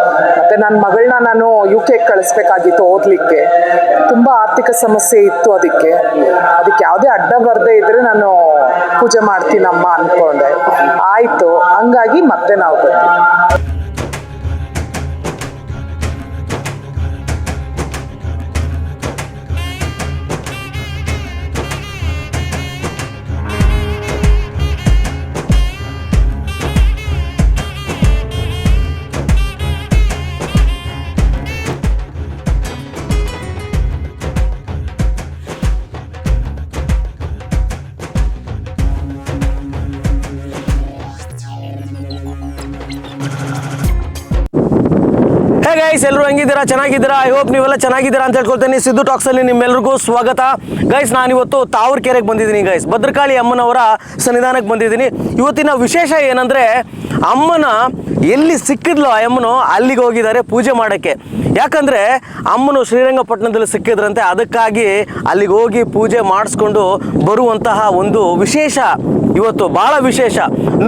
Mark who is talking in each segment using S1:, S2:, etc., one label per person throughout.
S1: ಮತ್ತೆ ನನ್ನ ಮಗಳನ್ನ ನಾನು ಯು ಕೆ ಕಳಿಸ್ಬೇಕಾಗಿತ್ತು ಓದಲಿಕ್ಕೆ. ತುಂಬ ಆರ್ಥಿಕ ಸಮಸ್ಯೆ ಇತ್ತು ಅದಕ್ಕೆ. ಅದಕ್ಕೆ ಯಾವುದೇ ಅಡ್ಡ ಬರದೇ ಇದ್ರೆ ನಾನು ಪೂಜೆ ಮಾಡ್ತೀನಮ್ಮ ಅಂದ್ಕೊಂಡೆ ಆಯಿತು, ಹಂಗಾಗಿ ಮತ್ತೆ ನಾವು ಬಂದ್ವಿ.
S2: ಹೆಂಗಿದ್ದೀರಾ? ಚೆನ್ನಾಗಿದ್ದೀರಾ? ಐ ಹೋಪ್ ನೀವೆಲ್ಲ ಚೆನ್ನಾಗಿದ್ದೀರಾ ಅಂತ ಹೇಳ್ಕೊಳ್ತೀನಿ. ಸಿದ್ದು ಟಾಕ್ಸಲ್ಲಿ ನಿಮ್ಮೆಲ್ಲರಿಗೂ ಸ್ವಾಗತ. ಗೈಸ್ ನಾನಿವತ್ತು ತಾವರ್ಕೆರೆಗೆ ಬಂದಿದ್ದೀನಿ ಗೈಸ್ ಭದ್ರಕಾಳಿ ಅಮ್ಮನವರ ಸನ್ನಿಧಾನಕ್ಕೆ ಬಂದಿದ್ದೀನಿ. ಇವತ್ತಿನ ವಿಶೇಷ ಏನಂದರೆ, ಅಮ್ಮನ ಎಲ್ಲಿ ಸಿಕ್ಕಿದ್ಲು ಆ ಅಮ್ಮನು ಅಲ್ಲಿಗೆ ಹೋಗಿದ್ದಾರೆ ಪೂಜೆ ಮಾಡೋಕ್ಕೆ. ಯಾಕಂದರೆ, ಅಮ್ಮನು ಶ್ರೀರಂಗಪಟ್ಟಣದಲ್ಲಿ ಸಿಕ್ಕಿದ್ರಂತೆ, ಅದಕ್ಕಾಗಿ ಅಲ್ಲಿಗೆ ಹೋಗಿ ಪೂಜೆ ಮಾಡಿಸ್ಕೊಂಡು ಬರುವಂತಹ ಒಂದು ವಿಶೇಷ ಇವತ್ತು ಭಾಳ ವಿಶೇಷ.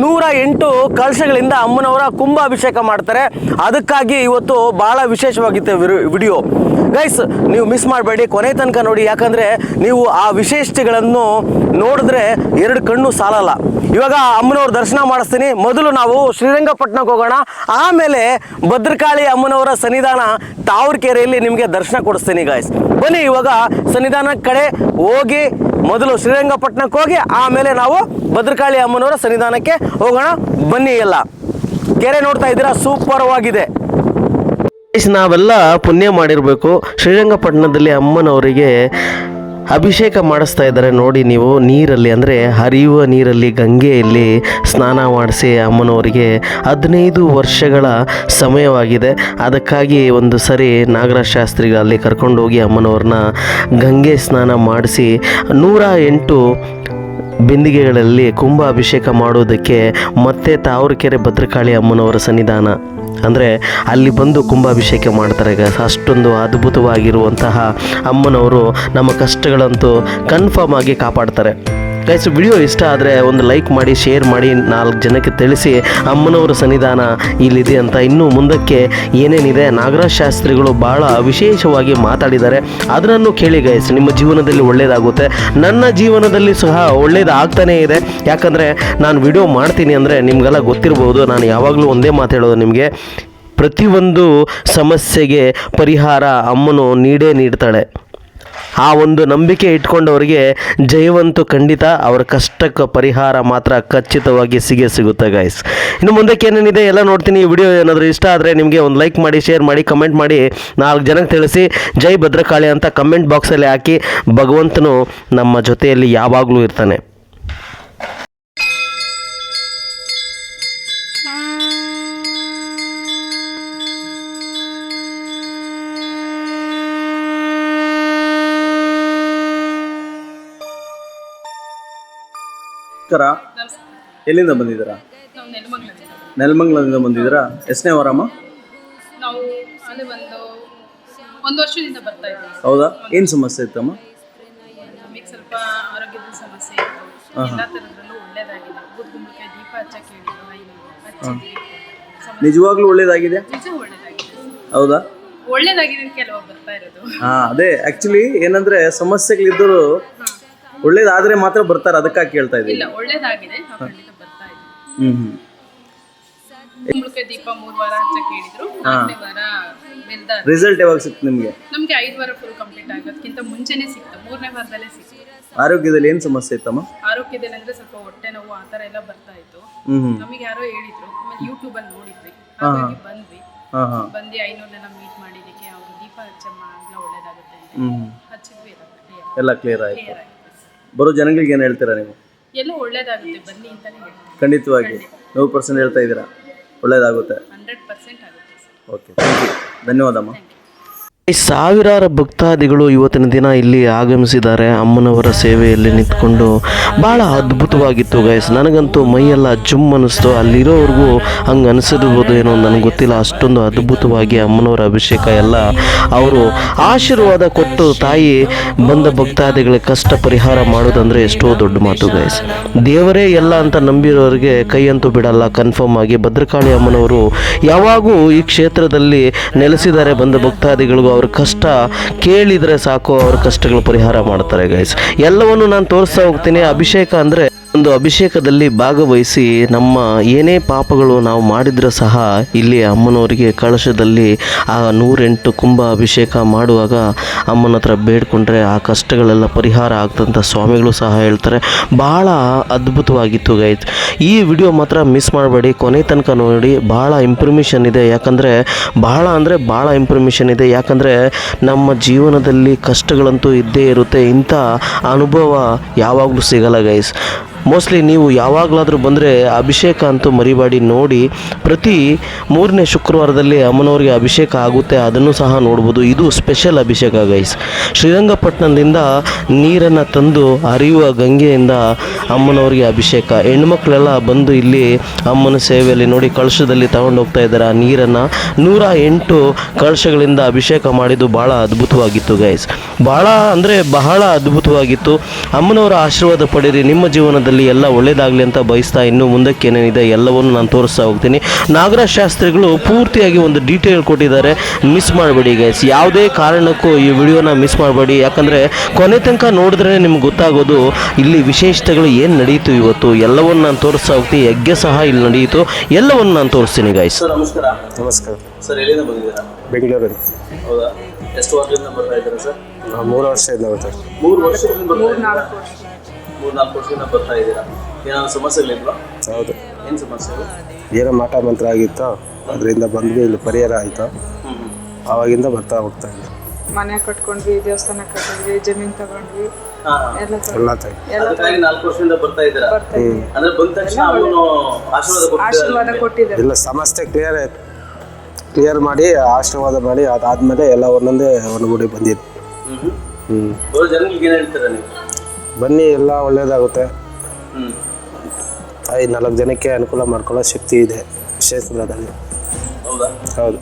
S2: ನೂರ ಎಂಟು ಕಲಶಗಳಿಂದ ಅಮ್ಮನವರ ಕುಂಭಾಭಿಷೇಕ ಮಾಡ್ತಾರೆ. ಅದಕ್ಕಾಗಿ ಇವತ್ತು ಭಾಳ ವಿಶೇಷವಾಗಿತ್ತು ವಿಡಿಯೋ. ಗೈಸ್ ನೀವು ಮಿಸ್ ಮಾಡಬೇಡಿ. ಕೊನೆ ತನಕ ನೋಡಿ. ಯಾಕಂದರೆ ನೀವು ಆ ವಿಶೇಷತೆಗಳನ್ನು ನೋಡಿದ್ರೆ ಎರಡು ಕಣ್ಣು ಸಾಲಲ್ಲ. ಇವಾಗ ಅಮ್ಮನವ್ರ ದರ್ಶನ ಮಾಡಿಸ್ತೀನಿ. ಮೊದಲು ನಾವು ಶ್ರೀರಂಗಪಟ್ಟಣಕ್ಕೆ ಹೋಗೋಣ. ಆಮೇಲೆ ಭದ್ರಕಾಳಿ ಅಮ್ಮನವರ ಸನ್ನಿಧಾನ ತಾವರ್ಕೆರೆಯಲ್ಲಿ ನಿಮಗೆ ದರ್ಶನ ಕೊಡಿಸ್ತೀನಿ ಗಾಯ್ಸ್ ಬನ್ನಿ ಇವಾಗ ಸನ್ನಿಧಾನ ಕಡೆ ಹೋಗಿ ಮೊದಲು ಶ್ರೀರಂಗಪಟ್ಟಣಕ್ಕೆ ಹೋಗಿ ಆಮೇಲೆ ನಾವು ಭದ್ರಕಾಳಿ ಅಮ್ಮನವರ ಸನ್ನಿಧಾನಕ್ಕೆ ಹೋಗೋಣ. ಬನ್ನಿ ಎಲ್ಲ. ಕೆರೆ ನೋಡ್ತಾ ಇದ್ದೀರಾ? ಸೂಪರ್ವಾಗಿದೆ. ನಾವೆಲ್ಲ ಪುಣ್ಯ ಮಾಡಿರಬೇಕು. ಶ್ರೀರಂಗಪಟ್ಟಣದಲ್ಲಿ ಅಮ್ಮನವರಿಗೆ ಅಭಿಷೇಕ ಮಾಡಿಸ್ತಾ ಇದ್ದಾರೆ. ನೋಡಿ ನೀವು ನೀರಲ್ಲಿ ಅಂದರೆ ಹರಿಯುವ ನೀರಲ್ಲಿ ಗಂಗೆಯಲ್ಲಿ ಸ್ನಾನ ಮಾಡಿಸಿ ಅಮ್ಮನವರಿಗೆ ಹದಿನೈದು ವರ್ಷಗಳ ಸಮಯವಾಗಿದೆ. ಅದಕ್ಕಾಗಿ ಒಂದು ಸರಿ ನಾಗರಾಜ್ ಶಾಸ್ತ್ರಿಗಳಲ್ಲಿ ಕರ್ಕೊಂಡು ಕರ್ಕೊಂಡೋಗಿ ಅಮ್ಮನವ್ರನ್ನ ಗಂಗೆ ಸ್ನಾನ ಮಾಡಿಸಿ ನೂರ ಎಂಟು ಬಿಂದಿಗೆಗಳಲ್ಲಿ ಕುಂಭ ಅಭಿಷೇಕ ಮಾಡೋದಕ್ಕೆ ಮತ್ತೆ ತಾವರಕೆರೆ ಭದ್ರಕಾಳಿ ಅಮ್ಮನವರ ಸನ್ನಿಧಾನ. ಅಂದರೆ ಅಲ್ಲಿ ಬಂದು ಕುಂಭಾಭಿಷೇಕ ಮಾಡ್ತಾರೆ ಗ ಅಷ್ಟೊಂದು ಅದ್ಭುತವಾಗಿರುವಂತಹ ಅಮ್ಮನವರು ನಮ್ಮ ಕಷ್ಟಗಳಂತೂ ಕನ್ಫರ್ಮ್ ಆಗಿ ಕಾಪಾಡ್ತಾರೆ. ಗೈಸ್ ವಿಡಿಯೋ ಇಷ್ಟ ಆದರೆ ಒಂದು ಲೈಕ್ ಮಾಡಿ ಶೇರ್ ಮಾಡಿ ನಾಲ್ಕು ಜನಕ್ಕೆ ತಿಳಿಸಿ ಅಮ್ಮನವರ ಸನ್ನಿಧಾನ ಇಲ್ಲಿದೆ ಅಂತ. ಇನ್ನೂ ಮುಂದಕ್ಕೆ ಏನೇನಿದೆ? ನಾಗರಾಜ್ ಶಾಸ್ತ್ರಿಗಳು ಭಾಳ ವಿಶೇಷವಾಗಿ ಮಾತಾಡಿದ್ದಾರೆ. ಅದನ್ನು ಕೇಳಿ ಗೈಸ್ ನಿಮ್ಮ ಜೀವನದಲ್ಲಿ ಒಳ್ಳೆಯದಾಗುತ್ತೆ ನನ್ನ ಜೀವನದಲ್ಲಿ ಸಹ ಒಳ್ಳೇದಾಗ್ತಾನೇ ಇದೆ. ಯಾಕಂದರೆ ನಾನು ವಿಡಿಯೋ ಮಾಡ್ತೀನಿ ಅಂದರೆ ನಿಮಗೆಲ್ಲ ಗೊತ್ತಿರ್ಬೋದು. ನಾನು ಯಾವಾಗಲೂ ಒಂದೇ ಮಾತು ಹೇಳೋದು ನಿಮಗೆ. ಪ್ರತಿಯೊಂದು ಸಮಸ್ಯೆಗೆ ಪರಿಹಾರ ಅಮ್ಮನು ನೀಡೇ ನೀಡ್ತಾಳೆ. ಆ ಒಂದು ನಂಬಿಕೆ ಇಟ್ಕೊಂಡವರಿಗೆ ಜಯವಂತು ಖಂಡಿತ ಅವರ ಕಷ್ಟಕ್ಕೆ ಪರಿಹಾರ ಮಾತ್ರ ಖಚಿತವಾಗಿ ಸಿಗೆ ಸಿಗುತ್ತೆ ಗೈಸ್ ಇನ್ನು ಮುಂದಕ್ಕೆ ಏನೇನಿದೆ ಎಲ್ಲ ನೋಡ್ತೀನಿ. ಈ ವಿಡಿಯೋ ಏನಾದರೂ ಇಷ್ಟ ಆದರೆ ನಿಮಗೆ ಒಂದು ಲೈಕ್ ಮಾಡಿ ಶೇರ್ ಮಾಡಿ ಕಮೆಂಟ್ ಮಾಡಿ ನಾಲ್ಕು ಜನಕ್ಕೆ ತಿಳಿಸಿ. ಜೈ ಭದ್ರಕಾಳಿ ಅಂತ ಕಮೆಂಟ್ ಬಾಕ್ಸಲ್ಲಿ ಹಾಕಿ ಭಗವಂತನು ನಮ್ಮ ಜೊತೆಯಲ್ಲಿ ಯಾವಾಗಲೂ ಇರ್ತಾನೆ.
S3: ನಮಸ್ಕಾರ. ಎಲ್ಲಿಂದ ಬಂದಿದ್ದೀರಾ?
S4: ನಾವು ನೆಲಮಂಗಲದಿಂದ
S3: ನೆಲಮಂಗಲದಿಂದ ಬಂದಿದ್ದೀರಾ? ಎಷ್ಟನೇ ವಾರಮ್ಮ?
S4: ನಾವು ಅಲ್ಲಿ ಒಂದು ಒಂದು ವರ್ಷದಿಂದ ಬರ್ತಾ ಇದ್ದೀವಿ.
S3: ಹೌದಾ? ಏನು ಸಮಸ್ಯೆ ಇತ್ತಮ್ಮ?
S4: ನಮಗೆ ಸ್ವಲ್ಪ ಆರೋಗ್ಯದ ಸಮಸ್ಯೆ ಇತ್ತು. ಎಲ್ಲ ಥರದ್ರಲ್ಲೂ ಒಳ್ಳೇದಾಗಿದೆ. ಬೂದ್ಗುಂಬಳಕಾಯಿ ದೀಪ ಹಚ್ಚಕ್ಕೆ ಹೇಳಿದ್ರು ಐನೂರು ಹಚ್ಚಿದ್ವಿ ಸಮ-
S3: ನಿಜವಾಗ್ಲೂ ಒಳ್ಳೇದಾಗಿದೆ?
S4: ನಿಜ ಒಳ್ಳೇದಾಗಿದೆ.
S3: ಹೌದಾ?
S4: ಒಳ್ಳೇದಾಗಿದೆ ಅಂತ ಕೆಲವು ಬರ್ತಾ ಇರೋದು.
S3: ಹಾಂ ಅದೇ. ಆ್ಯಕ್ಚುಲಿ ಏನಂದರೆ ಸಮಸ್ಯೆಗಳಿದ್ದರೂ ಒಳ್ಳೇದಾದರೆ ಮಾತ್ರ ಬರ್ತಾರೆ ಅದಕ್ಕಾಗಿ ಕೇಳ್ತಾ ಇದ್ದೀನಿ
S4: ಇಲ್ಲ ಒಳ್ಳೇದಾಗಿದೆ ನಾವು ಖಂಡಿತ ಬರ್ತಾ ಇದ್ದೀವಿ. ಕುಂಬಳಕಾಯಿ ದೀಪ ಮೂರು ವಾರ ಹಚ್ಚಕ್ಕೆ ಹೇಳಿದ್ರು ನಾಲ್ಕನೇ ವಾರ ಬೆಲ್ದ
S3: ರಿಸಲ್ಟ್ ಯಾವಾಗ ಸಿಕ್ತು ನಿಮಗೆ?
S4: ನಮಗೆ ಐದು ವಾರ ಫುಲ್ ಕಂಪ್ಲೀಟ್ ಆಗೋದಕ್ಕಿಂತ ಮುಂಚೆನೆ ಸಿಕ್ತು ಮೂರನೇ ವಾರದಲ್ಲೇ ಸಿಕ್ತು.
S3: ಆರೋಗ್ಯದಲ್ಲಿ ಏನು ಸಮಸ್ಯೆ ಇತ್ತಮ್ಮ?
S4: ಆರೋಗ್ಯದಲ್ಲಿ ಅಂದ್ರೆ ಸ್ವಲ್ಪ ಹೊಟ್ಟೆ ನೋವು ಆ ಎಲ್ಲ ಬರ್ತಾ ಇತ್ತು.
S3: ಹ್ಞೂ
S4: ನಮಗೆ ಯಾರೋ ಹೇಳಿದ್ರು ಆಮೇಲೆ ಯೂಟ್ಯೂಬಲ್ಲಿ ನೋಡಿದ್ವಿ. ಹಾಗಾಗಿ ಬಂದ್ವಿ.
S3: ಹಾ ಹಾಂ.
S4: ಬಂದು ಐನೂರನ್ನೆಲ್ಲ ಮೀಟ್ ಮಾಡಿದ್ದಕ್ಕೆ ಅವರು ದೀಪ ಹಚ್ಚಮ್ಮ ಎಲ್ಲ ಒಳ್ಳೇದಾಗುತ್ತೆ ಅಂತ ಹಚ್ಚಿದ್ವಿ
S3: ಎಲ್ಲ. ಕ್ಲಿಯರ್ ಆಯ್ತು.
S4: ಕ್ಲಿಯರ್
S3: ಬರೋ ಜನಗಳಿಗೆ ಏನು ಹೇಳ್ತೀರಾ ನೀವು?
S4: ಎಲ್ಲ ಒಳ್ಳೇದಾಗುತ್ತೆ ಬನ್ನಿ ಅಂತಾನೆ ಹೇಳ್ತೀನಿ.
S3: ಖಂಡಿತವಾಗಿ. ನೂರು ಪರ್ಸೆಂಟ್ ಹೇಳ್ತಾ ಇದ್ದೀರಾ? ಒಳ್ಳೇದಾಗುತ್ತೆ.
S4: ಹಂಡ್ರೆಡ್ ಪರ್ಸೆಂಟ್ ಆಗುತ್ತೆ
S3: ಓಕೆ ಥ್ಯಾಂಕ್ ಯು. ಧನ್ಯವಾದಮ್ಮ.
S2: ಸಾವಿರಾರು ಭಕ್ತಾದಿಗಳು ಇವತ್ತಿನ ದಿನ ಇಲ್ಲಿ ಆಗಮಿಸಿದ್ದಾರೆ. ಅಮ್ಮನವರ ಸೇವೆಯಲ್ಲಿ ನಿಂತ್ಕೊಂಡು ಭಾಳ ಅದ್ಭುತವಾಗಿತ್ತು ಗೈಸ್ ನನಗಂತೂ ಮೈಯೆಲ್ಲ ಜುಮ್ ಅನ್ನಿಸ್ತು ಅಲ್ಲಿರೋವ್ರಿಗೂ ಹಂಗೆ ಅನಿಸಿರ್ಬೋದು ಏನೋ ನನಗೆ ಗೊತ್ತಿಲ್ಲ. ಅಷ್ಟೊಂದು ಅದ್ಭುತವಾಗಿ ಅಮ್ಮನವರ ಅಭಿಷೇಕ ಎಲ್ಲ ಅವರು ಆಶೀರ್ವಾದ ಕೊಟ್ಟು ತಾಯಿ ಬಂದ ಭಕ್ತಾದಿಗಳ ಕಷ್ಟ ಪರಿಹಾರ ಮಾಡೋದಂದ್ರೆ ಎಷ್ಟೋ ದೊಡ್ಡ ಮಾತು ಗೈಸ್ ದೇವರೇ ಎಲ್ಲ ಅಂತ ನಂಬಿರೋರಿಗೆ ಕೈಯಂತೂ ಬಿಡಲ್ಲ. ಕನ್ಫರ್ಮ್ ಆಗಿ ಭದ್ರಕಾಳಿ ಅಮ್ಮನವರು ಯಾವಾಗೂ ಈ ಕ್ಷೇತ್ರದಲ್ಲಿ ನೆಲೆಸಿದ್ದಾರೆ ಬಂದ ಭಕ್ತಾದಿಗಳಿಗೂ. ಅವ್ರ ಕಷ್ಟ ಕೇಳಿದರೆ ಸಾಕು, ಅವ್ರ ಕಷ್ಟಗಳು ಪರಿಹಾರ ಮಾಡ್ತಾರೆ ಗೈಸ್ ಎಲ್ಲವನ್ನು ನಾನು ತೋರಿಸ್ತಾ ಹೋಗ್ತೀನಿ. ಅಭಿಷೇಕ ಅಂದರೆ ಒಂದು ಅಭಿಷೇಕದಲ್ಲಿ ಭಾಗವಹಿಸಿ ನಮ್ಮ ಏನೇ ಪಾಪಗಳು ನಾವು ಮಾಡಿದ್ರೂ ಸಹ ಇಲ್ಲಿ ಅಮ್ಮನವರಿಗೆ ಕಳಶದಲ್ಲಿ ಆ ನೂರೆಂಟು ಕುಂಭ ಅಭಿಷೇಕ ಮಾಡುವಾಗ ಅಮ್ಮನ ಹತ್ರ ಬೇಡ್ಕೊಂಡ್ರೆ ಆ ಕಷ್ಟಗಳೆಲ್ಲ ಪರಿಹಾರ ಆಗ್ತಂಥ ಸ್ವಾಮಿಗಳು ಸಹ ಹೇಳ್ತಾರೆ. ಭಾಳ ಅದ್ಭುತವಾಗಿತ್ತು ಗೈಸ್ ಈ ವಿಡಿಯೋ ಮಾತ್ರ ಮಿಸ್ ಮಾಡಬೇಡಿ. ಕೊನೆ ತನಕ ನೋಡಿ ಭಾಳ ಇಂಪ್ರಮೇಷನ್ ಇದೆ. ಯಾಕಂದರೆ ಭಾಳ ಅಂದರೆ ಭಾಳ ಇಂಪ್ರಮೇಷನ್ ಇದೆ. ಯಾಕಂದರೆ ನಮ್ಮ ಜೀವನದಲ್ಲಿ ಕಷ್ಟಗಳಂತೂ ಇದ್ದೇ ಇರುತ್ತೆ. ಇಂಥ ಅನುಭವ ಯಾವಾಗಲೂ ಸಿಗಲ್ಲ ಗೈಸ್ ಮೋಸ್ಟ್ಲಿ ನೀವು ಯಾವಾಗಲಾದರೂ ಬಂದರೆ ಅಭಿಷೇಕ ಅಂತೂ ಮರಿಬಾಡಿ ನೋಡಿ ಪ್ರತಿ ಮೂರನೇ ಶುಕ್ರವಾರದಲ್ಲಿ ಅಮ್ಮನವರಿಗೆ ಅಭಿಷೇಕ ಆಗುತ್ತೆ, ಅದನ್ನು ಸಹ ನೋಡ್ಬೋದು. ಇದು ಸ್ಪೆಷಲ್ ಅಭಿಷೇಕ ಗೈಸ್ ಶ್ರೀರಂಗಪಟ್ಟಣದಿಂದ ನೀರನ್ನು ತಂದು ಹರಿಯುವ ಗಂಗೆಯಿಂದ ಅಮ್ಮನವರಿಗೆ ಅಭಿಷೇಕ. ಹೆಣ್ಮಕ್ಳೆಲ್ಲ ಬಂದು ಇಲ್ಲಿ ಅಮ್ಮನ ಸೇವೆಯಲ್ಲಿ ನೋಡಿ ಕಳಶದಲ್ಲಿ ತಗೊಂಡು ಹೋಗ್ತಾ ಇದ್ದಾರೆ. ಆ ನೀರನ್ನು ನೂರ ಎಂಟು ಕಳಶಗಳಿಂದ ಅಭಿಷೇಕ ಮಾಡಿದ್ದು ಭಾಳ ಅದ್ಭುತವಾಗಿತ್ತು ಗೈಸ್ ಭಾಳ ಅಂದರೆ ಬಹಳ ಅದ್ಭುತವಾಗಿತ್ತು. ಅಮ್ಮನವರ ಆಶೀರ್ವಾದ ಪಡೀರಿ ನಿಮ್ಮ ಜೀವನದಲ್ಲಿ ಎಲ್ಲ ಒಳ್ಳೇದಾಗಲಿ ಅಂತ ಬಯಸ್ತಾ ಇನ್ನು ಮುಂದಕ್ಕೆ ಏನೇನಿದೆ ಎಲ್ಲವನ್ನು ನಾನು ತೋರಿಸ್ತಾ ಹೋಗ್ತೀನಿ. ನಾಗರಾಜ್ ಶಾಸ್ತ್ರಿಗಳು ಪೂರ್ತಿಯಾಗಿ ಒಂದು ಡೀಟೇಲ್ ಕೊಟ್ಟಿದ್ದಾರೆ. ಮಿಸ್ ಮಾಡಬೇಡಿ ಗೈಸ್ ಯಾವುದೇ ಕಾರಣಕ್ಕೂ ಈ ವಿಡಿಯೋನ ಮಿಸ್ ಮಾಡಬೇಡಿ. ಯಾಕಂದರೆ ಕೊನೆ ತನಕ ನೋಡಿದ್ರೆ ನಿಮ್ಗೆ ಗೊತ್ತಾಗೋದು ಇಲ್ಲಿ ವಿಶೇಷತೆಗಳು ಏನು ನಡೆಯಿತು ಇವತ್ತು. ಎಲ್ಲವನ್ನು ನಾನು ತೋರಿಸ್ತಾ ಹೋಗ್ತೀನಿ. ಯಜ್ಞ ಸಹ ಇಲ್ಲಿ ನಡೆಯಿತು ಎಲ್ಲವನ್ನು ನಾನು ತೋರಿಸ್ತೀನಿ ಗೈಸ್
S3: ಸರ್ ನಮಸ್ಕಾರ.
S5: ನಮಸ್ಕಾರ.
S3: ಸರ್ ಎಲ್ಲಿಂದ ಬಂದಿದ್ದೀರಾ? ಹೌದಾ? ಎಷ್ಟು ವರ್ಷದಿಂದ ಬರ್ತಾ ಇದ್ದೀರಾ ಸರ್?
S5: ನಾವು ಮೂರು ವರ್ಷದಿಂದ ಬರ್ತಾರೆ
S3: ಮೂರು ವರ್ಷದಿಂದ ಬರ್ತಾ
S4: ನಾಲ್ಕು ವರ್ಷ
S3: ವರ್ಷದಿಂದ ಬರ್ತಾ ಇದ್ದೀರಾ? ಏನಾದ್ರು ಸಮಸ್ಯೆಗಳಿಲ್ವಾ
S5: ಹೌದು.
S3: ಏನು ಸಮಸ್ಯೆಗಳು
S5: ಏನೋ ಮಾಟ ಮಂತ್ರ ಆಗಿತ್ತು. ಅದರಿಂದ ಬಂದ್ವಿ ಇಲ್ಲಿ ಪರಿಹಾರ ಆಯಿತು. ಆವಾಗಿಂದ ಬರ್ತಾ ಹೋಗ್ತಾ ಇದ್ದೆ.
S4: ಮನೆ ಕಟ್ಕೊಂಡ್ವಿ ದೇವಸ್ಥಾನ ಕಟ್ಕೊಂಡ್ವಿ ಜಮೀನ್ ತಗೊಂಡ್ವಿ.
S3: ಹಾಂ
S4: ಎಲ್ಲ ತಗೊಂಡ್ವಿ.
S5: ಎಲ್ಲ
S3: ಅದಕ್ಕಾಗಿ ನಾಲ್ಕು ವರ್ಷದಿಂದ ಬರ್ತಾ ಇದ್ದೀರಾ?
S4: ಬರ್ತಾ ಇದ್ವಿ.
S3: ಅಂದ್ರೆ ಬಂದ ತಕ್ಷಣ ಅವನು ಆಶೀರ್ವಾದ ಕೊಡ್ತಿದ್ದಾರೆ
S4: ಆಶೀರ್ವಾದ ಕೊಟ್ಟಿದ್ದಾರೆ.
S5: ಇಲ್ಲ ಸಮಸ್ಯೆ ಕ್ಲಿಯರ್ ಆಯ್ತು. ಕ್ಲಿಯರ್ ಮಾಡಿ ಆಶೀರ್ವಾದ ಮಾಡಿ ಅದಾದಮೇಲೆ ಎಲ್ಲ ಒಂದೊಂದೇ ಒಂದು ಗುಡಿ ಬಂದಿದ್ದು.
S3: ಹ್ಮ್
S5: ಹ್ಞೂ
S3: ಬರೋ ಜನಗಳಿಗೆ ಏನು ಹೇಳ್ತೀರಾ ನೀವು?
S5: ಬನ್ನಿ ಎಲ್ಲ ಒಳ್ಳೇದಾಗುತ್ತೆ.
S3: ಹ್ಮ್.
S5: ಐದು ನಾಲ್ಕು ಜನಕ್ಕೆ ಅನುಕೂಲ ಮಾಡ್ಕೊಳ್ಳೋ ಶಕ್ತಿ ಇದೆ ಕ್ಷೇತ್ರದಲ್ಲಿ
S3: ಹೌದಾ?
S5: ಹೌದು.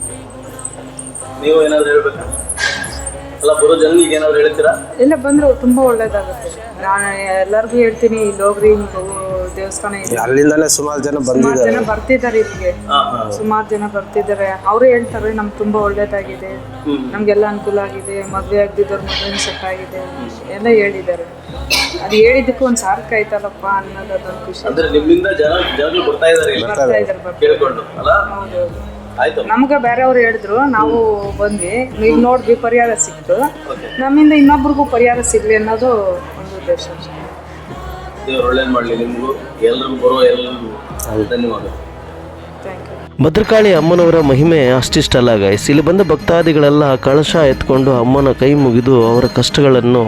S3: ನೀವು ಏನಾದ್ರು ಹೇಳ್ಬೇಕಾ? ಅಲ್ಲ ಬರೋ ಜನಗಳಿಗೆ ಏನಾದ್ರು ಹೇಳ್ತೀರಾ?
S4: ಎಲ್ಲ ಬಂದ್ರು ತುಂಬಾ ಒಳ್ಳೇದಾಗುತ್ತೆ. ನಾನು ಎಲ್ಲರಿಗೂ ಹೇಳ್ತೀನಿ ಇಲ್ಲಿ ಹೋಗ್ರಿ ನೀವು ದೇವಸ್ಥಾನ ಇದೆ.
S5: ಅಲ್ಲಿಂದಲೇ ಸುಮಾರು ಜನ
S4: ಸುಮಾರು
S5: ಬಂದಿದ್ದಾರೆ.
S4: ಜನ ಬರ್ತಿದ್ದಾರೆ ಇಲ್ಲಿಗೆ. ಸುಮಾರು ಜನ ಬರ್ತಿದ್ದಾರೆ. ಅವರು ಹೇಳ್ತಾರೆ ನಮ್ಗೆ ತುಂಬಾ ಒಳ್ಳೇದಾಗಿದೆ. ನಮ್ಗೆಲ್ಲ ಅನುಕೂಲ ಆಗಿದೆ. ಮದ್ವೆ ಆಗ್ದಿದ್ದವ್ರ ಮದುವೆ ಸೆಟ್ ಆಗಿದೆ. ಎಲ್ಲ ಹೇಳಿದ್ದಾರೆ. ಅದು ಹೇಳಿದ್ದಕ್ಕೆ ಒಂದು ಸಾರ್ಥಕ ಆಯ್ತಲ್ಲಪ್ಪ ಅನ್ನೋದು ಅದೊಂದು ಖುಷಿ.
S3: ಅಂದ್ರೆ ನಿಮ್ಮಿಂದ ಜನ ಜನಗಳು ಬರ್ತಾ ಇದಾರೆ ಇಲ್ಲಿ
S4: ಬರ್ತಾ ಇದ್ದಾರೆ ಬರ್ತಾ
S3: ಕೇಳ್ಕೊಂಡು ಅಲ್ಲ?
S4: ಹೌದೌದು.
S3: ಆಯ್ತು.
S4: ನಮ್ಗೆ ಬೇರೆಯವ್ರು ಹೇಳಿದ್ರು ನಾವು ಬಂದ್ವಿ. ಈಗ ನೋಡಿದ್ವಿ ಪರಿಹಾರ ಸಿಕ್ತು. ನಮ್ಮಿಂದ ಇನ್ನೊಬ್ರಿಗೂ ಪರಿಹಾರ ಸಿಗ್ಲಿ ಅನ್ನೋದು ಒಂದು ಉದ್ದೇಶ ಅಷ್ಟೇ.
S3: ದೇವ್ರು ಒಳ್ಳೇದ್ ಮಾಡ್ಲಿ ನಿಮ್ಗೂ. ಎಲ್ರಿಗೂ ಬರೋ ಎಲ್ಲರಿಗೂ ಧನ್ಯವಾದ
S2: ಭದ್ರಕಾಳಿ ಅಮ್ಮನವರ ಮಹಿಮೆ ಅಷ್ಟಿಷ್ಟಲ್ಲ ಗೈಸ್ ಇಲ್ಲಿ ಬಂದ ಭಕ್ತಾದಿಗಳೆಲ್ಲ ಕಳಶ ಎತ್ಕೊಂಡು ಅಮ್ಮನ ಕೈ ಮುಗಿದು ಅವರ ಕಷ್ಟಗಳನ್ನು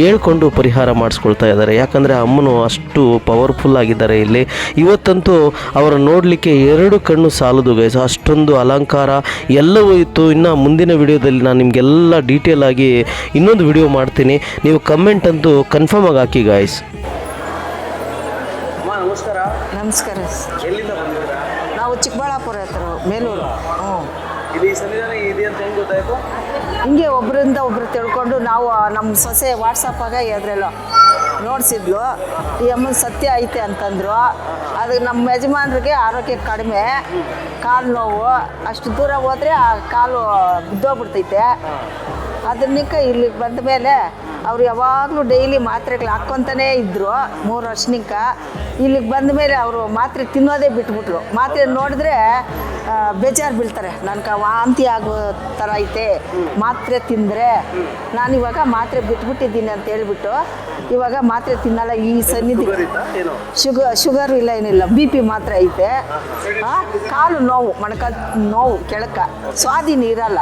S2: ಹೇಳ್ಕೊಂಡು ಪರಿಹಾರ ಮಾಡಿಸ್ಕೊಳ್ತಾ ಇದ್ದಾರೆ. ಯಾಕಂದರೆ ಅಮ್ಮನು ಅಷ್ಟು ಪವರ್ಫುಲ್ ಆಗಿದ್ದಾರೆ ಇಲ್ಲಿ. ಇವತ್ತಂತೂ ಅವರ ನೋಡಲಿಕ್ಕೆ ಎರಡು ಕಣ್ಣು ಸಾಲದು ಗೈಸ್ ಅಷ್ಟೊಂದು ಅಲಂಕಾರ ಎಲ್ಲವೂ ಇತ್ತು. ಇನ್ನು ಮುಂದಿನ ವಿಡಿಯೋದಲ್ಲಿ ನಾನು ನಿಮಗೆಲ್ಲ ಡೀಟೇಲ್ ಆಗಿ ಇನ್ನೊಂದು ವಿಡಿಯೋ ಮಾಡ್ತೀನಿ. ನೀವು ಕಮೆಂಟ್ ಅಂತೂ ಕನ್ಫರ್ಮ್ ಆಗಿ ಹಾಕಿ ಗಾಯ್ಸ್
S3: ನಮಸ್ಕಾರ.
S6: ನಮಸ್ಕಾರ
S3: ಎಲ್ಲಿಂದ ಬಂದಿದ್ದೀರಾ?
S6: ನಾವು ಚಿಕ್ಕಬಳ್ಳಾಪುರ ಹತ್ರ ಮೇಲೂರು. ಹ್ಞೂ.
S3: ಇಲ್ಲಿ ಸನ್ನಿಧಾನ ಇದೆ ಅಂತ ಹೆಂಗ್ ಗೊತ್ತಾಯ್ತು?
S6: ಹಿಂಗೆ ಒಬ್ಬರಿಂದ ಒಬ್ರು ತಿಳ್ಕೊಂಡು ನಾವು ನಮ್ಮ ಸೊಸೆ ವಾಟ್ಸಪ್ಪಾಗ ಎದ್ರಲ್ಲೋ ನೋಡಿಸಿದ್ಲು. ಈ ಅಮ್ಮನ ಸತ್ಯ ಐತೆ ಅಂತಂದ್ರು. ಅದು ನಮ್ಮ ಯಜಮಾನ್ರಿಗೆ ಆರೋಗ್ಯ ಕಡಿಮೆ ಕಾಲು ನೋವು ಅಷ್ಟು ದೂರ ಹೋದ್ರೆ ಆ ಕಾಲು ಬಿದ್ದೋಗ್ಬಿಡ್ತೈತೆ. ಅದನ್ನಕ್ಕೆ ಇಲ್ಲಿಗೆ ಬಂದ ಮೇಲೆ ಅವ್ರು ಯಾವಾಗಲೂ ಡೈಲಿ ಮಾತ್ರೆಗಳು ಹಾಕ್ಕೊತಾನೇ ಇದ್ದರು ಮೂರು ವರ್ಷನಿಕ. ಇಲ್ಲಿಗೆ ಬಂದ ಮೇಲೆ ಅವರು ಮಾತ್ರೆ ತಿನ್ನೋದೇ ಬಿಟ್ಬಿಟ್ರು. ಮಾತ್ರೆ ನೋಡಿದ್ರೆ ಬೇಜಾರು ಬೀಳ್ತಾರೆ. ನನ್ಗೆ ವಾಂತಿ ಆಗೋ ಥರ ಐತೆ ಮಾತ್ರೆ ತಿಂದರೆ. ನಾನು ಇವಾಗ ಮಾತ್ರೆ ಬಿಟ್ಬಿಟ್ಟಿದ್ದೀನಿ ಅಂತ ಹೇಳ್ಬಿಟ್ಟು ಇವಾಗ ಮಾತ್ರೆ ತಿನ್ನಲ್ಲ ಈ ಸನ್ನಿಧಿ
S3: ಶುಗ
S6: ಶುಗರ್ ಶುಗರ್ ಇಲ್ಲ ಏನಿಲ್ಲ. ಬಿ ಪಿ ಮಾತ್ರ ಐತೆ. ಕಾಲು ನೋವು ಮೊಣಕಾಲು ನೋವು ಕೆಳಕ. ಸ್ವಾಧೀನ ಇರಲ್ಲ.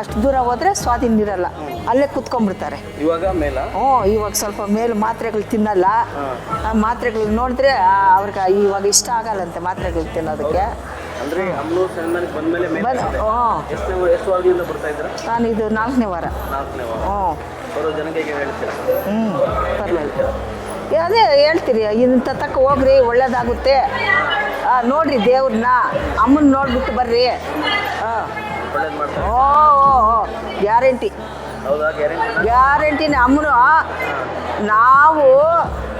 S6: ಅಷ್ಟು ದೂರ ಹೋದರೆ ಸ್ವಾಧೀನ ಇರಲ್ಲ. ಅಲ್ಲೇ ಕುತ್ಕೊಂಡ್ಬಿಡ್ತಾರೆ.
S3: ಇವಾಗ ಮೇಲ?
S6: ಹ್ಞೂ ಇವಾಗ ಸ್ವಲ್ಪ ಮೇಲೆ ಮಾತ್ರೆಗಳು ತಿನ್ನಲ್ಲ. ಆ ಮಾತ್ರೆಗಳು ನೋಡಿದ್ರೆ ಅವ್ರಿಗೆ ಇವಾಗ ಇಷ್ಟ ಆಗಲ್ಲಂತೆ ಮಾತ್ರೆಗಳು ತಿನ್ನೋದಕ್ಕೆ.
S3: ಅಂದ್ರೆ ಅಮ್ಮನೂರು ಸನ್ಮಾನಕ್ಕೆ ಬಂದ್ಮೇಲೆ ಎಷ್ಟು ಎಷ್ಟು ವಾರದಿಂದ ಬರ್ತಾ ಇದ್ರ
S6: ನಾನು ಇದು ನಾಲ್ಕನೇ ವಾರ.
S3: ನಾಲ್ಕನೇ ವಾರ.
S6: ಹ್ಞೂ
S3: ಬರೋ ಜನಕ್ಕೆ ಹೇಳ್ತೀರಾ?
S6: ಹ್ಞೂ ಪರವಾಗಿಲ್ಲ. ಅದೇ ಹೇಳ್ತೀರಿ ಇಂಥ ತಕ್ಕ ಹೋಗ್ರಿ ಒಳ್ಳೇದಾಗುತ್ತೆ. ನೋಡ್ರಿ ದೇವ್ರನ್ನ ಅಮ್ಮನ ನೋಡ್ಬಿಟ್ಟು ಬರ್ರಿ. ಹಾಂ ಓ ಓ ಗ್ಯಾರಂಟಿ. ಗ್ಯಾರಂಟಿನೇ ಅಮ್ಮನು ನಾವು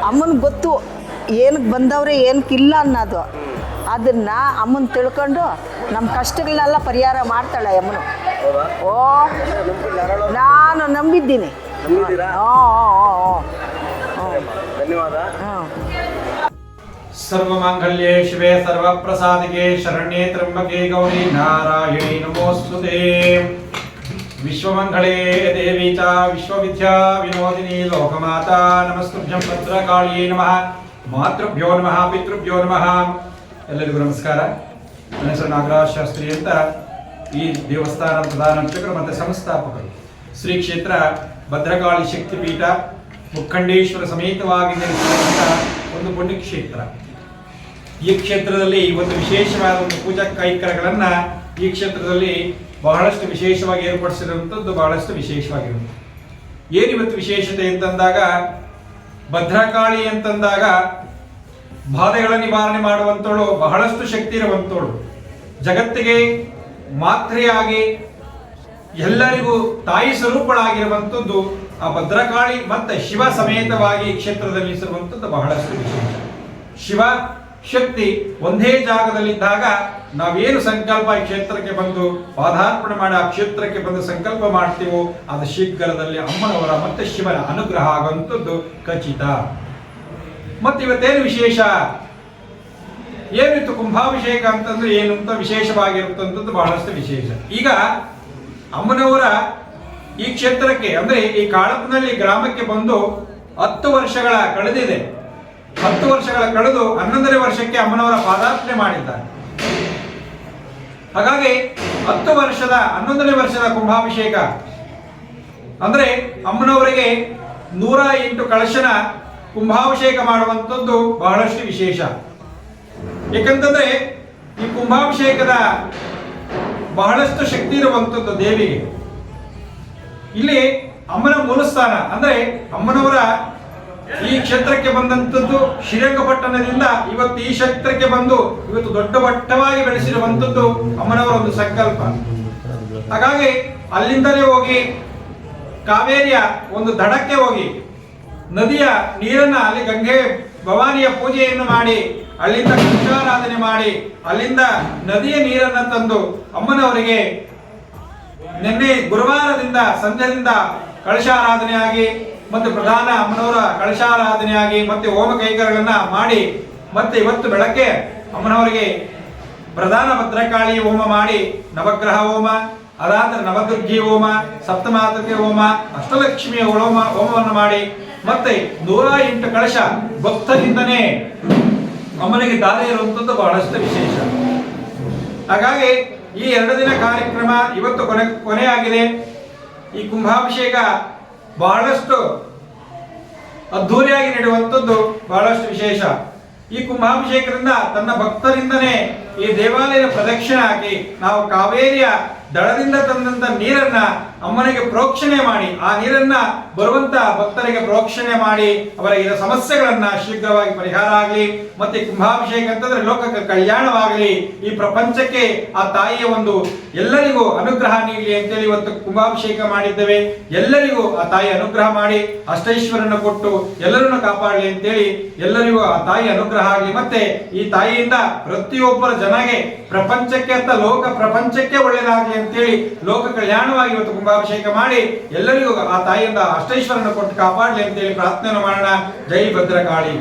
S6: ಅಮ್ಮನ ಗೊತ್ತು ಏನಕ್ಕೆ ಬಂದವ್ರೆ ಏನಕ್ಕಿಲ್ಲ ಅನ್ನೋದು. ಅದನ್ನು ಅಮ್ಮನ ತಿಳ್ಕೊಂಡು ನಮ್ಮ ಕಷ್ಟಗಳನ್ನೆಲ್ಲ ಪರಿಹಾರ ಮಾಡ್ತಾಳೆ ಅಮ್ಮನು. ಓ ನಾನು ನಂಬಿದ್ದೀನಿ.
S7: ಸರ್ವಮಾಂಗಲ್ಯೇ ಶಿವೆ ಸರ್ವಪ್ರಸಾದಿಗೆ ಶರಣ್ಯೇ ತ್ರಂಬಕೆ ಗೌರಿ ನಾರಾಯಣಿ ನಮೋಸ್ತುತೇ. ವಿಶ್ವಮಂಗಳೇ ದೇವಿ ಚ ವಿಶ್ವವಿದ್ಯಾ ವಿನೋದಿನಿ ಲೋಕಮಾತಾ ನಮಸ್ತುಭ್ಯಂ ಭದ್ರಕಾಳಿಯೇ ನಮಃ. ಮಾತೃಭ್ಯೋ ನಮಃ ಪಿತೃಭ್ಯೋ ನಮಃ. ಎಲ್ಲರಿಗೂ ನಮಸ್ಕಾರ. ನನ್ನ ಹೆಸರು ನಾಗರಾಜ್ ಶಾಸ್ತ್ರಿ ಅಂತ ಈ ದೇವಸ್ಥಾನ ಪ್ರಧಾನ ಅರ್ಚಕರು ಮತ್ತು ಸಂಸ್ಥಾಪಕರು. ಶ್ರೀ ಕ್ಷೇತ್ರ ಭದ್ರಕಾಳಿ ಶಕ್ತಿಪೀಠ ಮುಖಂಡೇಶ್ವರ ಸಮೇತವಾಗಿ ನೆಲೆಸಿರುವಂಥ ಒಂದು ಪುಣ್ಯಕ್ಷೇತ್ರ. ಈ ಕ್ಷೇತ್ರದಲ್ಲಿ ಒಂದು ವಿಶೇಷವಾದ ಒಂದು ಪೂಜಾ ಕೈಕರಗಳನ್ನು ಈ ಕ್ಷೇತ್ರದಲ್ಲಿ ಬಹಳಷ್ಟು ವಿಶೇಷವಾಗಿ ಏರ್ಪಡಿಸಿರುವಂಥದ್ದು ಬಹಳಷ್ಟು ವಿಶೇಷವಾಗಿರುವಂಥದ್ದು. ಏನಿವತ್ತು ವಿಶೇಷತೆ ಅಂತಂದಾಗ ಭದ್ರಕಾಳಿ ಅಂತಂದಾಗ ಬಾಧೆಗಳ ನಿವಾರಣೆ ಮಾಡುವಂತವಳು, ಬಹಳಷ್ಟು ಶಕ್ತಿ ಇರುವಂತವಳು. ಜಗತ್ತಿಗೆ ಮಾತ್ರೆಯಾಗಿ ಎಲ್ಲರಿಗೂ ತಾಯಿ ಸ್ವರೂಪಳಾಗಿರುವಂಥದ್ದು ಆ ಭದ್ರಕಾಳಿ ಮತ್ತೆ ಶಿವ ಸಮೇತವಾಗಿ ಕ್ಷೇತ್ರದಲ್ಲಿ ಇರುವಂಥದ್ದು ಬಹಳಷ್ಟು ವಿಶೇಷ. ಶಿವ ಶಕ್ತಿ ಒಂದೇ ಜಾಗದಲ್ಲಿದ್ದಾಗ ನಾವೇನು ಸಂಕಲ್ಪ ಈ ಕ್ಷೇತ್ರಕ್ಕೆ ಬಂದು ಪಾದಾರ್ಪಣೆ ಮಾಡಿ ಆ ಕ್ಷೇತ್ರಕ್ಕೆ ಬಂದು ಸಂಕಲ್ಪ ಮಾಡ್ತೀವೋ, ಅದು ಶೀಘ್ರದಲ್ಲಿ ಅಮ್ಮನವರ ಮತ್ತೆ ಶಿವನ ಅನುಗ್ರಹ ಆಗುವಂಥದ್ದು ಖಚಿತ. ಮತ್ತೆ ಇವತ್ತೇನು ವಿಶೇಷ? ಏನಿತ್ತು ಕುಂಭಾಭಿಷೇಕ ಅಂತಂದ್ರೆ ಏನು ಅಂತ ವಿಶೇಷವಾಗಿರುತ್ತಂಥದ್ದು ಬಹಳಷ್ಟು ವಿಶೇಷ. ಈಗ ಅಮ್ಮನವರ ಈ ಕ್ಷೇತ್ರಕ್ಕೆ, ಅಂದ್ರೆ ಈ ಕಾಳಪ್ಪನಲ್ಲಿ ಗ್ರಾಮಕ್ಕೆ ಬಂದು ಹತ್ತು ವರ್ಷಗಳ ಕಳೆದಿದೆ. ಹತ್ತು ವರ್ಷಗಳ ಕಳೆದು ಹನ್ನೊಂದನೇ ವರ್ಷಕ್ಕೆ ಅಮ್ಮನವರ ಪಾದಾರ್ಪಣೆ ಮಾಡಿದ್ದಾರೆ. ಹಾಗಾಗಿ ಹತ್ತು ವರ್ಷದ, ಹನ್ನೊಂದನೇ ವರ್ಷದ ಕುಂಭಾಭಿಷೇಕ ಅಂದ್ರೆ ಅಮ್ಮನವರಿಗೆ ನೂರ ಎಂಟು ಕಳಶನ ಕುಂಭಾಭಿಷೇಕ ಮಾಡುವಂಥದ್ದು ಬಹಳಷ್ಟು ವಿಶೇಷ. ಏಕೆಂತಂದ್ರೆ ಈ ಕುಂಭಾಭಿಷೇಕದ ಬಹಳಷ್ಟು ಶಕ್ತಿ ಇರುವಂಥದ್ದು ದೇವಿಗೆ. ಇಲ್ಲಿ ಅಮ್ಮನ ಮೂಲಸ್ಥಾನ, ಅಂದ್ರೆ ಅಮ್ಮನವರ ಈ ಕ್ಷೇತ್ರಕ್ಕೆ ಬಂದಂಥದ್ದು ಶ್ರೀರಂಗಪಟ್ಟಣದಿಂದ ಇವತ್ತು ಈ ಕ್ಷೇತ್ರಕ್ಕೆ ಬಂದು ಇವತ್ತು ದೊಡ್ಡ ಮಟ್ಟವಾಗಿ ಬೆಳೆಸಿರುವಂಥದ್ದು ಅಮ್ಮನವರ ಒಂದು ಸಂಕಲ್ಪ. ಹಾಗಾಗಿ ಅಲ್ಲಿಂದಲೇ ಹೋಗಿ ಕಾವೇರಿಯ ಒಂದು ದಡಕ್ಕೆ ಹೋಗಿ ನದಿಯ ನೀರನ್ನ ಅಲ್ಲಿ ಗಂಗೆ ಭವಾನಿಯ ಪೂಜೆಯನ್ನು ಮಾಡಿ, ಅಲ್ಲಿಂದ ಕೃಷ್ಣಾರಾಧನೆ ಮಾಡಿ, ಅಲ್ಲಿಂದ ನದಿಯ ನೀರನ್ನ ತಂದು ಅಮ್ಮನವರಿಗೆ ನಿನ್ನೆ ಗುರುವಾರದಿಂದ ಸಂಜೆಯಿಂದ ಕಳಶಾರಾಧನೆಯಾಗಿ ಮತ್ತು ಪ್ರಧಾನ ಅಮ್ಮನವರ ಕಳಶಾರಾಧನೆಯಾಗಿ ಮತ್ತೆ ಹೋಮ ಕೈಗಾರಗಳನ್ನ ಮಾಡಿ ಮತ್ತೆ ಇವತ್ತು ಬೆಳಗ್ಗೆ ಅಮ್ಮನವರಿಗೆ ಪ್ರಧಾನ ಭದ್ರಕಾಳಿ ಹೋಮ ಮಾಡಿ, ನವಗ್ರಹ ಹೋಮ ಅದಾದ ನವದುರ್ಗಿ ಹೋಮ ಸಪ್ತಮಾತೃಕೆ ಹೋಮ, ಅಷ್ಟಲಕ್ಷ್ಮಿಯ ಹೋಮ, ಹೋಮವನ್ನು ಮಾಡಿ ಮತ್ತೆ ನೂರ ಎಂಟು ಕಳಶ ಭಕ್ತರಿಂದನೇ ಅಮ್ಮನಿಗೆ ದಾರಿ ಇರುವಂಥದ್ದು ಬಹಳಷ್ಟು ವಿಶೇಷ. ಹಾಗಾಗಿ ಈ ಎರಡು ದಿನ ಕಾರ್ಯಕ್ರಮ ಇವತ್ತು ಕೊನೆ, ಕೊನೆಯಾಗಿದೆ. ಈ ಕುಂಭಾಭಿಷೇಕ ಬಹಳಷ್ಟು ಅದ್ಧೂರಿಯಾಗಿ ನಡೆಯುವಂಥದ್ದು ಬಹಳಷ್ಟು ವಿಶೇಷ. ಈ ಕುಂಭಾಭಿಷೇಕದಿಂದ ತನ್ನ ಭಕ್ತರಿಂದನೇ ಈ ದೇವಾಲಯದ ಪ್ರದಕ್ಷಿಣೆ ಹಾಕಿ ನಾವು ಕಾವೇರಿಯ ದಳದಿಂದ ತಂದಂತ ನೀರನ್ನ ಅಮ್ಮನಿಗೆ ಪ್ರೋಕ್ಷಣೆ ಮಾಡಿ, ಆ ನೀರನ್ನ ಬರುವಂತ ಭಕ್ತರಿಗೆ ಪ್ರೋಕ್ಷಣೆ ಮಾಡಿ, ಅವರ ಇರೋ ಸಮಸ್ಯೆಗಳನ್ನ ಶೀಘ್ರವಾಗಿ ಪರಿಹಾರ ಆಗಲಿ, ಮತ್ತೆ ಕುಂಭಾಭಿಷೇಕ ಅಂತಂದ್ರೆ ಲೋಕಕ್ಕೆ ಕಲ್ಯಾಣವಾಗಲಿ, ಈ ಪ್ರಪಂಚಕ್ಕೆ ಆ ತಾಯಿಯ ಒಂದು ಎಲ್ಲರಿಗೂ ಅನುಗ್ರಹ ನೀಡಲಿ ಅಂತೇಳಿ ಇವತ್ತು ಕುಂಭಾಭಿಷೇಕ ಮಾಡಿದ್ದೇವೆ. ಎಲ್ಲರಿಗೂ ಆ ತಾಯಿ ಅನುಗ್ರಹ ಮಾಡಿ, ಅಷ್ಟೈಶ್ವರನ ಕೊಟ್ಟು ಎಲ್ಲರನ್ನು ಕಾಪಾಡಲಿ ಅಂತೇಳಿ ಎಲ್ಲರಿಗೂ ಆ ತಾಯಿ ಅನುಗ್ರಹ ಆಗಲಿ. ಮತ್ತೆ ಈ ತಾಯಿಯಿಂದ ಪ್ರತಿಯೊಬ್ಬರ ಜನಗೆ ಪ್ರಪಂಚಕ್ಕೆ ಅಂತ, ಲೋಕ ಪ್ರಪಂಚಕ್ಕೆ ಒಳ್ಳೆಯದಾಗಲಿ ಅಂತೇಳಿ ಲೋಕ ಕಲ್ಯಾಣವಾಗಿ ಇವತ್ತು ಕುಂಭಾಭಿಷೇಕ ಮಾಡಿ ಎಲ್ಲರಿಗೂ ಆ ತಾಯಿಯಿಂದ ಅಷ್ಟೈಶ್ವರನ ಕೊಟ್ಟು ಕಾಪಾಡಲಿ ಅಂತೇಳಿ ಪ್ರಾರ್ಥನೆ ಮಾಡೋಣ. ಜೈ ಭದ್ರಕಾಳಿ.